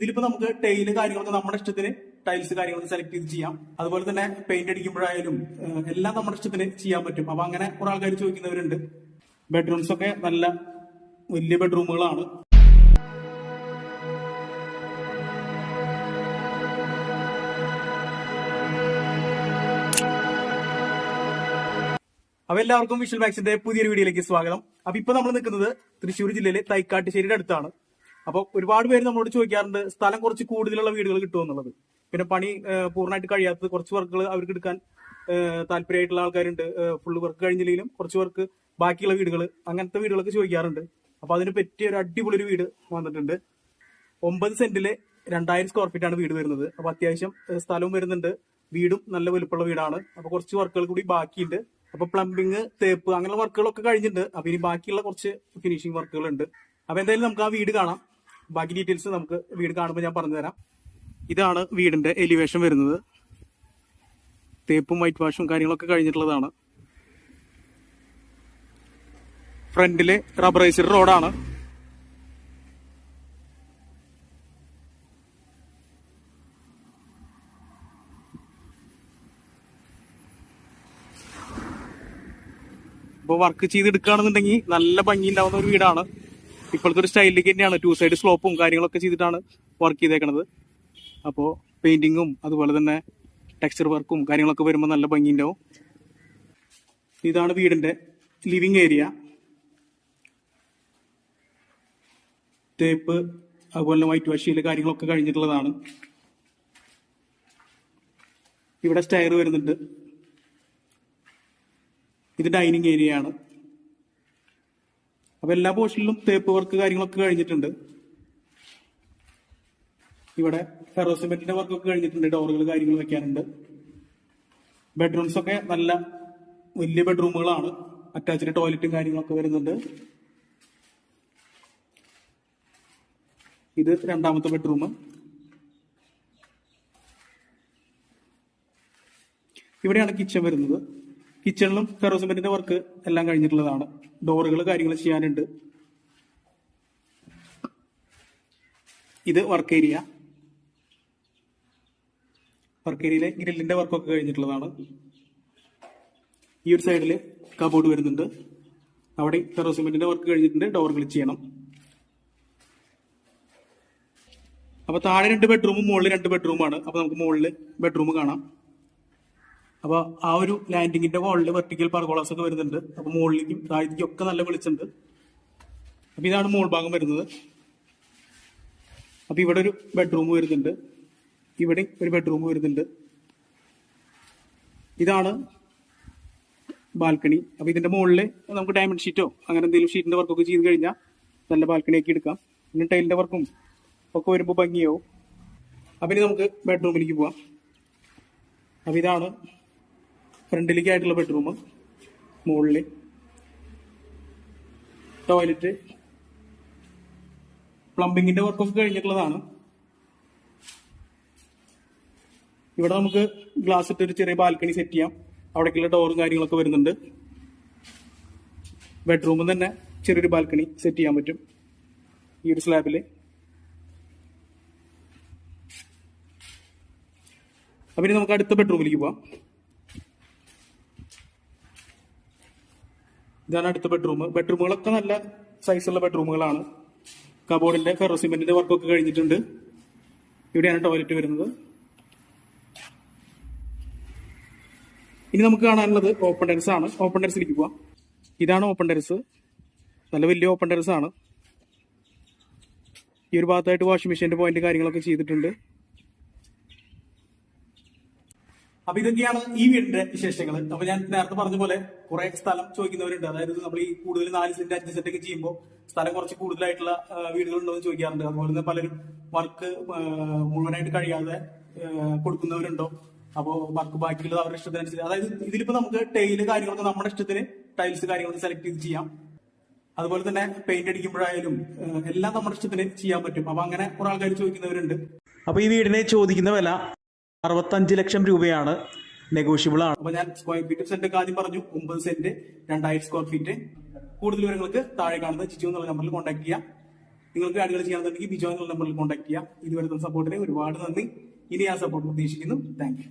ഇതിലിപ്പോ നമുക്ക് ടൈൽ കാര്യങ്ങളൊക്കെ നമ്മുടെ ഇഷ്ടത്തിന് ടൈൽസ് കാര്യങ്ങളൊക്കെ സെലക്ട് ചെയ്ത് ചെയ്യാം. അതുപോലെ തന്നെ പെയിന്റ് അടിക്കുമ്പോഴായാലും എല്ലാം നമ്മുടെ ഇഷ്ടത്തിന് ചെയ്യാൻ പറ്റും. അപ്പൊ അങ്ങനെ കുറെ ആൾക്കാർ ചോദിക്കുന്നവരുണ്ട്. ബെഡ്റൂംസ് ഒക്കെ നല്ല വലിയ ബെഡ്റൂമുകളാണ് അപ്പൊ എല്ലാവർക്കും വിഷ്വൽ മാക്സിന്റെ പുതിയൊരു വീഡിയോയിലേക്ക് സ്വാഗതം. അപ്പൊ ഇപ്പൊ നമ്മൾ നിൽക്കുന്നത് തൃശ്ശൂർ ജില്ലയിലെ തൈക്കാട്ടുശ്ശേരിയുടെ അടുത്താണ്. അപ്പോൾ ഒരുപാട് പേര് നമ്മളോട് ചോദിക്കാറുണ്ട് സ്ഥലം കുറച്ച് കൂടുതലുള്ള വീടുകൾ കിട്ടുമോ എന്നുള്ളത്? പിന്നെ പണി പൂർണമായിട്ട് കഴിയാത്തത് കുറച്ച് വർക്കുകൾ അവർക്ക് എടുക്കാൻ താല്പര്യമായിട്ടുള്ള ആൾക്കാരുണ്ട്. ഫുള്ള് വർക്ക് കഴിഞ്ഞില്ലെങ്കിലും കുറച്ച് വർക്ക് ബാക്കിയുള്ള വീടുകൾ അങ്ങനത്തെ വീടുകളൊക്കെ ചോദിക്കാറുണ്ട്. അപ്പൊ അതിന് പറ്റിയ ഒരു അടിപൊളി ഒരു വീട് വന്നിട്ടുണ്ട്. ഒമ്പത് സെന്റിൽ രണ്ടായിരം സ്ക്വയർ ഫീറ്റ് ആണ് വീട് വരുന്നത്. അപ്പൊ അത്യാവശ്യം സ്ഥലവും വരുന്നുണ്ട്. വീടും നല്ല വലുപ്പമുള്ള വീടാണ്. അപ്പൊ കുറച്ച് വർക്കുകൾ കൂടി ബാക്കിയുണ്ട്. അപ്പൊ പ്ലംബിങ് തേപ്പ് അങ്ങനെയുള്ള വർക്കുകളൊക്കെ കഴിഞ്ഞിട്ടുണ്ട്. അപ്പൊ ഇനി ബാക്കിയുള്ള കുറച്ച് ഫിനിഷിംഗ് വർക്കുകൾ ഉണ്ട് അപ്പൊ എന്തായാലും നമുക്ക് ആ വീട് കാണാം. ബാക്കി ഡീറ്റെയിൽസ് നമുക്ക് വീട് കാണുമ്പോൾ ഞാൻ പറഞ്ഞു തരാം ഇതാണ് വീടിന്റെ എലിവേഷൻ വരുന്നത്. തേപ്പും വൈറ്റ് വാഷും കാര്യങ്ങളൊക്കെ കഴിഞ്ഞിട്ടുള്ളതാണ്. ഫ്രണ്ടിലെ റബ്ബറൈസ്ഡ് റോഡാണ് ഇപ്പോൾ വർക്ക് ചെയ്തെടുക്കുകയാണെന്നുണ്ടെങ്കിൽ നല്ല ഭംഗി ഉണ്ടാവുന്ന ഒരു വീടാണ്. ഇപ്പോഴത്തെ ഒരു സ്റ്റൈലിലേക്ക് തന്നെയാണ് ടു സൈഡ് സ്ലോപ്പും കാര്യങ്ങളൊക്കെ ചെയ്തിട്ടാണ് വർക്ക് ചെയ്തേക്കണത്. അപ്പോൾ പെയിന്റിങ്ങും അതുപോലെ തന്നെ ടെക്സ്ചർ വർക്കും കാര്യങ്ങളൊക്കെ വരുമ്പോൾ നല്ല ഭംഗി ഉണ്ടാവും ഇതാണ് വീടിന്റെ ലിവിങ് ഏരിയ തേപ്പ് അതുപോലെ വൈറ്റ് വാഷ് കാര്യങ്ങളൊക്കെ കഴിഞ്ഞിട്ടുള്ളതാണ്. ഇവിടെ സ്റ്റയർ വരുന്നുണ്ട്. ഇത് ഡൈനിങ് ഏരിയയാണ് അപ്പൊ എല്ലാ പോർഷനിലും തേപ്പ് വർക്ക് കാര്യങ്ങളൊക്കെ കഴിഞ്ഞിട്ടുണ്ട്. ഇവിടെ ഫെറോ സിമെന്റിന്റെ വർക്കൊക്കെ കഴിഞ്ഞിട്ടുണ്ട്. ഡോറുകൾ കാര്യങ്ങൾ വെക്കാനുണ്ട്. ബെഡ്റൂംസ് ഒക്കെ നല്ല വലിയ ബെഡ്റൂമുകളാണ് അറ്റാച്ച്ഡ് ടോയ്ലറ്റും കാര്യങ്ങളൊക്കെ വരുന്നുണ്ട്. ഇത് രണ്ടാമത്തെ ബെഡ്റൂം ഇവിടെയാണ് കിച്ചൺ വരുന്നത്. കിച്ചണിലും ഫെറോസിമെന്റിന്റെ വർക്ക് എല്ലാം കഴിഞ്ഞിട്ടുള്ളതാണ്. ഡോറുകൾ കാര്യങ്ങൾ ചെയ്യാനുണ്ട്. ഇത് വർക്ക് ഏരിയ വർക്ക് ഏരിയയിലെ ഗ്രില്ലിന്റെ വർക്കൊക്കെ കഴിഞ്ഞിട്ടുള്ളതാണ്. ഈ ഒരു സൈഡിൽ കബോർഡ് വരുന്നുണ്ട്. അവിടെ ഫെറോസിമെന്റിന്റെ വർക്ക് കഴിഞ്ഞിട്ടുണ്ട്. ഡോറുകൾ ചെയ്യണം. അപ്പൊ താഴെ രണ്ട് ബെഡ്റൂമും മുകളിൽ രണ്ട് ബെഡ്റൂമാണ് അപ്പൊ നമുക്ക് മുകളിൽ ബെഡ്റൂം കാണാം. അപ്പൊ ആ ഒരു ലാൻഡിങ്ങിന്റെ മുകളിൽ വെർട്ടിക്കൽ പർഗോളാസ് ഒക്കെ വരുന്നുണ്ട്. അപ്പൊ മുകളിലേക്കും താഴത്തേക്കും ഒക്കെ നല്ല വെളിച്ചുണ്ട് അപ്പൊ ഇതാണ് മോൾ ഭാഗം വരുന്നത്. അപ്പൊ ഇവിടെ ഒരു ബെഡ്റൂം വരുന്നുണ്ട്. ഇവിടെ ഒരു ബെഡ്റൂം വരുന്നുണ്ട്. ഇതാണ് ബാൽക്കണി അപ്പൊ ഇതിന്റെ മുകളിൽ നമുക്ക് ഡയമണ്ട് ഷീറ്റോ അങ്ങനെ എന്തെങ്കിലും ഷീറ്റിന്റെ വർക്കൊക്കെ ചെയ്ത് കഴിഞ്ഞാൽ നല്ല ബാൽക്കണി ആക്കി എടുക്കാം. പിന്നെ ടൈലിന്റെ വർക്കും ഒക്കെ വരുമ്പോൾ ഭംഗിയാവും. അപ്പൊ ഇനി നമുക്ക് ബെഡ്റൂമിലേക്ക് പോവാം. അപ്പൊ ഇതാണ് ഫ്രണ്ടിലേക്ക് ആയിട്ടുള്ള ബെഡ്റൂം മുകളിൽ ടോയ്ലറ്റ് പ്ലംബിങ്ങിന്റെ വർക്കൊക്കെ കഴിഞ്ഞിട്ടുള്ളതാണ്. ഇവിടെ നമുക്ക് ഗ്ലാസ് ഇട്ട് ഒരു ചെറിയ ബാൽക്കണി സെറ്റ് ചെയ്യാം. അവിടേക്കുള്ള ഡോറും കാര്യങ്ങളൊക്കെ വരുന്നുണ്ട്. ബെഡ്റൂമിൽ തന്നെ ചെറിയൊരു ബാൽക്കണി സെറ്റ് ചെയ്യാൻ പറ്റും. ഈ ഒരു സ്ലാബിൽ അപ്പം ഇനി നമുക്ക് അടുത്ത ബെഡ്റൂമിലേക്ക് പോവാം. ഇതാണ് അടുത്ത ബെഡ്റൂം ബെഡ്റൂമുകളൊക്കെ നല്ല സൈസുള്ള ബെഡ്റൂമുകളാണ് കബോർഡിന്റെ ഫെറോ സിമെന്റിന്റെ വർക്കൊക്കെ കഴിഞ്ഞിട്ടുണ്ട്. ഇവിടെയാണ് ടോയ്ലറ്റ് വരുന്നത്. ഇനി നമുക്ക് കാണാനുള്ളത് ഓപ്പൺ ടെറസ് ആണ്. ഓപ്പൺ ടെറസിലേക്ക് പോവാം. ഇതാണ് ഓപ്പൺ ടെറസ് നല്ല വലിയ ഓപ്പൺ ടെറസ് ആണ്. ഈ ഒരു ഭാഗത്തായിട്ട് വാഷിംഗ് മെഷീന്റെ പോയിന്റ് കാര്യങ്ങളൊക്കെ ചെയ്തിട്ടുണ്ട്. അപ്പൊ ഇതൊക്കെയാണ് ഈ വീടിന്റെ വിശേഷങ്ങൾ അപ്പൊ ഞാൻ നേരത്തെ പറഞ്ഞ പോലെ കുറെ സ്ഥലം ചോദിക്കുന്നവരുണ്ട്. അതായത് നമ്മൾ ഈ കൂടുതൽ നാല് സെന്റ് അഞ്ച് സെന്റ് ഒക്കെ ചെയ്യുമ്പോൾ സ്ഥലം കുറച്ച് കൂടുതലായിട്ടുള്ള വീടുകൾ വീടുകളുണ്ടോ എന്ന് ചോദിക്കാറുണ്ട്. അതുപോലെ തന്നെ പലരും വർക്ക് മുഴുവനായിട്ട് കഴിയാതെ കൊടുക്കുന്നവരുണ്ടോ? അപ്പോ വർക്ക് ബാക്കിയുള്ളത് അവരുടെ ഇഷ്ടത്തിനനുസരിച്ച്. അതായത് ഇതിലിപ്പോ നമുക്ക് ടൈൽ കാര്യങ്ങളൊക്കെ നമ്മുടെ ഇഷ്ടത്തിന് ടൈൽസ് കാര്യങ്ങളൊക്കെ സെലക്ട് ചെയ്ത് ചെയ്യാം. അതുപോലെ തന്നെ പെയിന്റ് അടിക്കുമ്പോഴായാലും എല്ലാം നമ്മുടെ ഇഷ്ടത്തിന് ചെയ്യാൻ പറ്റും. അപ്പൊ അങ്ങനെ കുറെ ആൾക്കാർ ചോദിക്കുന്നവരുണ്ട്. അപ്പൊ ഈ വീടിനെ ചോദിക്കുന്ന വില അറുപത്തഞ്ച് ലക്ഷം രൂപയാണ് നെഗോഷ്യബിൾ ആണ് അപ്പൊ ഞാൻ സ്ക്വയർ ഫീറ്റ് സെന്റ് ആദ്യം പറഞ്ഞു ഒമ്പത് സെന്റ് രണ്ടായിരം സ്ക്വയർ ഫീറ്റ് കൂടുതൽ വിവരങ്ങൾക്ക് താഴെ കാണുന്ന ചിച്ചു എന്നുള്ള നമ്പറിൽ കോൺടാക്ട് ചെയ്യാം. നിങ്ങൾക്ക് ആഡുകൾ ചെയ്യാന്നുണ്ടെങ്കിൽ ബിജോ എന്നുള്ള നമ്പറിൽ കോൺടാക്ട് ചെയ്യാം. ഇതുവരെ സപ്പോർട്ടിന് ഒരുപാട് നന്ദി. ഇനി ആ സപ്പോർട്ട് പ്രതീക്ഷിക്കുന്നു താങ്ക്